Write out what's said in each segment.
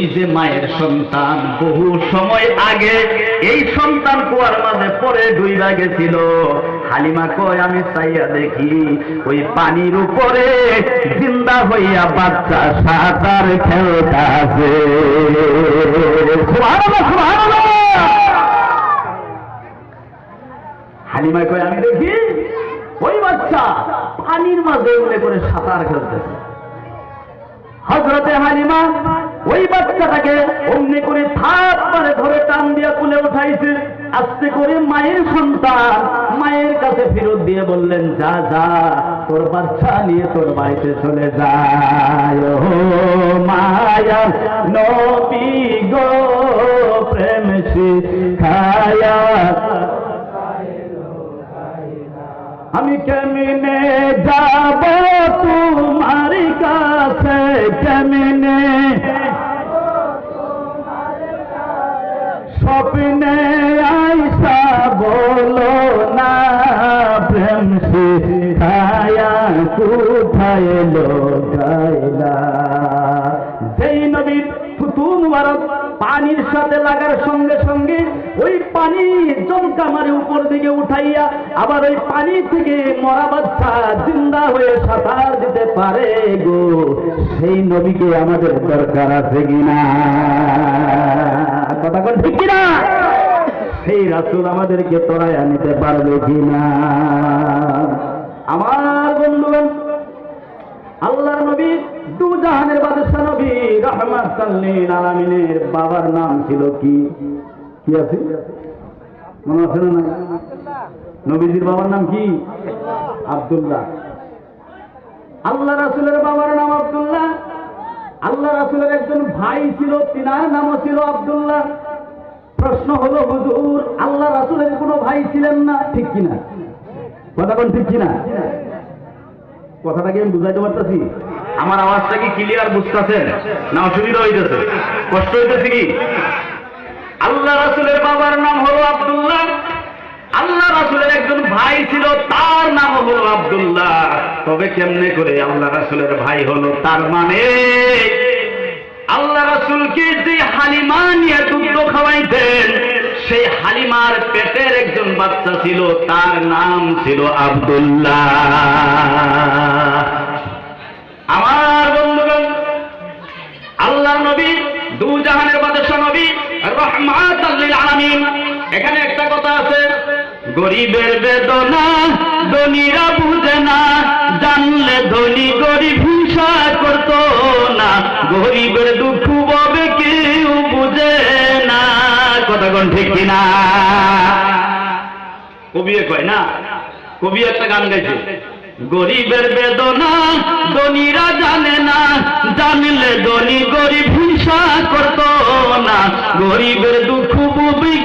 ওই যে মায়ের সন্তান বহু সময় আগে এই সন্তান কুয়ার মাঝে পরে ডুইবা গেছিল। হালিমা কয় আমি চাইয়া দেখি ওই পানির উপরে জিন্দা হইয়া বাচ্চা সাঁতার সুবহানাল্লাহ, সুবহানাল্লাহ। হালিমা কয় আমি দেখি ওই বাচ্চা পানির মাঝে উঠে করে সাঁতার খেলতেছে। হজরতে হালিমা ওই বাচ্চাটাকে অমনি করে থাপ মারে ধরে টান দিয়ে কুলে উঠাইছে। আস্তে করে মায়ের সন্তান মায়ের কাছে ফেরত দিয়ে বললেন, যা যা, তোর বাচ্চা নিয়ে তোর বাড়িতে চলে যায়। আমি কেমনে যাব তোমার কাছে? কেমনে লোকাইলা যেই নবীর থুতু মুবারক পানির সাথে লাগার সঙ্গে সঙ্গে ওই পানি জমকামারে উপর দিকে উঠাইয়া আবার ওই পানি থেকে মরা বাচ্চা জিন্দা হয়ে সাঁতার দিতে পারে গো। সেই নবীকে আমাদের দরকার আছে কিনা কথা কন ঠিক কিনা? সেই রাসুল আমাদেরকে তোরাইয়া নিতে পারবে কিনা আমার বন্ধুগণ আল্লাহ নবী, দু জাহানের বাদশাহ নবী রহমাত আলামিনের বাবার নাম ছিল কি? কি আছে? মনে আছে না নবীজির বাবার নাম কি? আব্দুল্লাহ। আল্লাহ রাসুলের বাবার নাম আব্দুল্লাহ। আল্লাহ রাসুলের একজন ভাই ছিল, তিনার নামও ছিল আব্দুল্লাহ। প্রশ্ন হলো, হুজুর, আল্লাহ রাসুলের কোনো ভাই ছিলেন না? ঠিক কিনা? কথা কোন ঠিক কিনা? কথাটা কি আমি বুঝাইতে পারতেছি? আমার আওয়াজটা কি ক্লিয়ার বুঝতেছেন না অসুবিধা হইতেছে? কষ্ট হইতেছে কি? আল্লাহ রাসুলের বাবার নাম হলো আব্দুল্লাহ। আল্লাহ রাসুলের একজন ভাই ছিল, তার নাম হলো আব্দুল্লাহ। তবে কেমনে করে আল্লাহ রাসুলের ভাই হলো, তার মানে আল্লাহ রাসুলকে যে হালিমা নিয়ে দুধ খাওয়াইতেন, সেই হালিমার পেটের একজন বাচ্চা ছিল, তার নাম ছিল আব্দুল্লাহ। গরিবের বেদনা, ধনীরা বুঝে না। জানলে ধনী গরিব হিংসা করত না। গরিবের দুঃখ ববে কেউ বুঝে না। কোন ঠিক কিনা? কবি কয় না? কবি একটা গান গাইছে। গরিবের বেদনা, ধনীরা জানে না। জানলে ধনী গরিব হিংসা করতো না। গরিবের দুঃখ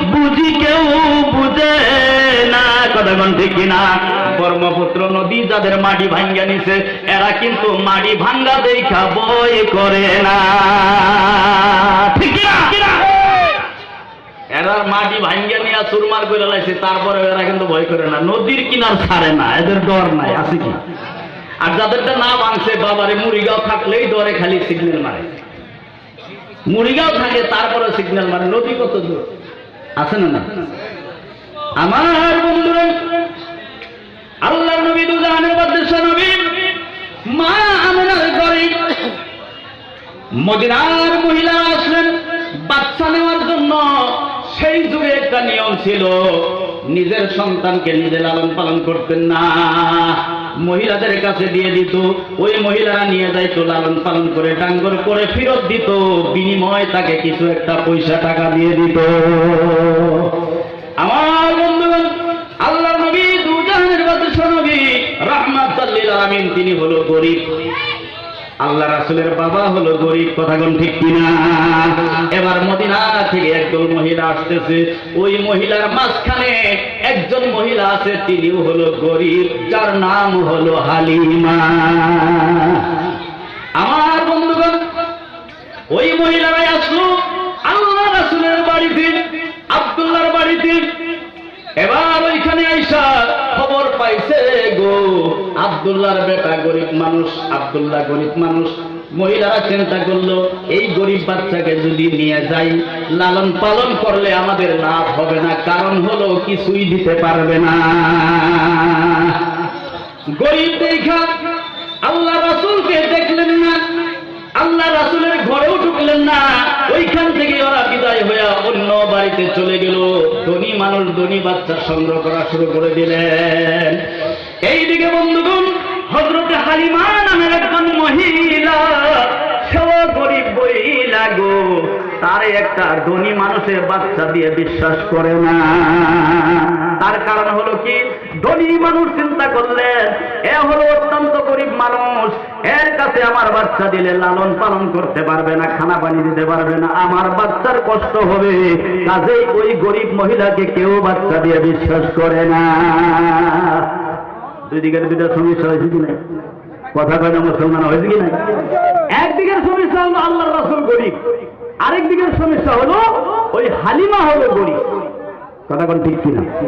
বুঝি কেউ বুঝে না। কথা কোন ঠিক কিনা? ব্রহ্মপুত্র নদী যাদের মাটি ভাঙ্গা নিছে, এরা কিন্তু মাটি ভাঙ্গা দেখা বই করে না। ঠিক কিনা? এরা মাটি ভাঙ্গা নিয়ে চুরমার করে লাইছে তারপরে এরা কিন্তু ভয় করে না। নদীর কিনার ছাড়ে না, এদের ডর নাই, আছে কি? আর যাদেরটা না ভাঙছে, বাবারে, মুড়িগাঁও থাকলেই ডরে খালি সিগন্যাল মারে। মুড়িগাঁও থাকে তারপরে সিগন্যাল মারে। নদী কত দূর? আছে না না আমার বন্ধুরা আল্লাহ নবী দুজাহানের বাদ্দেশ্য নবী, মা আমিনার গরিব মদিনার মহিলা আসলেন, বাচ্চা সেই যুগে একটা নিয়ম ছিল, নিজের সন্তানকে নিজে লালন পালন করতেন না। মহিলাদের কাছে দিয়ে দিত, ওই মহিলারা নিয়ে যাইতো, লালন পালন করে, ডাঙ্গর করে ফেরত দিত, বিনিময় তাকে কিছু একটা পয়সা টাকা দিয়ে দিত। আমার বন্ধুগণ আল্লাহ নবী দুজাহানের বাদশাহ নবী রাহমাত তিনি হলো গরিব। আল্লাহ রাসুলের বাবা হলো গরিব কথা কোন ঠিক কিনা? এবার মদিনা থেকে একজন মহিলা আসতেছে। ওই মহিলার মাঝখানে একজন মহিলা আছে, তিনিও হলো গরিব, যার নাম হলো হালিমা। আমার বন্ধুগণ, ওই মহিলারাই আসলো আল্লাহ রাসুলের বাড়িতে আব্দুল্লাহর বাড়িতে এবার ওইখানে আইসা খবর পাইছে গো। আব্দুল্লাহর বেটা গরিব মানুষ, আব্দুল্লাহ গরিব মানুষ। মহিলারা চিন্তা করল, এই গরিব বাচ্চাকে যদি নিয়ে যাই, লালন পালন করলে আমাদের লাভ হবে না, কারণ হলো কিছুই দিতে পারবে না। গরিব দেখা, আল্লাহ রাসূলকে দেখলেন না, আল্লাহ রাসূলের ঘরেও ঢুকলেন না। ওইখান থেকে ওরা বিদায় হয়ে অন্য বাড়িতে চলে গেল। ধনী মানুষ, ধনী বাচ্চা সংগ্রহ করা শুরু করে দিলেন। এইদিকে বন্ধুগণ হজরতে হালিমা নামের একজন মহিলা গো, তারে একটা ধনী মানুষের বাচ্চা দিয়ে বিশ্বাস করে না। তার কারণ হলো কি, ধনী মানুষ চিন্তা করলেন এ হলো অত্যন্ত গরিব মানুষ, এর কাছে আমার বাচ্চা দিলে লালন পালন করতে পারবে না, খানা পানি দিতে পারবে না, আমার বাচ্চার কষ্ট হবে। কাজেই ওই গরিব মহিলাকে কেউ বাচ্চা দিয়ে বিশ্বাস করে না। দুই দিকের দুইটা সমস্যা হয়েছে কি নাই? কথা কয় মুসলমান হয়েছে কি নাই? একদিকের সমস্যা হলো আল্লাহর রাসুল গরিব, আরেক দিকের সমস্যা হলো ওই হালিমা হলো গরিব। কথা কোন ঠিক কিনা?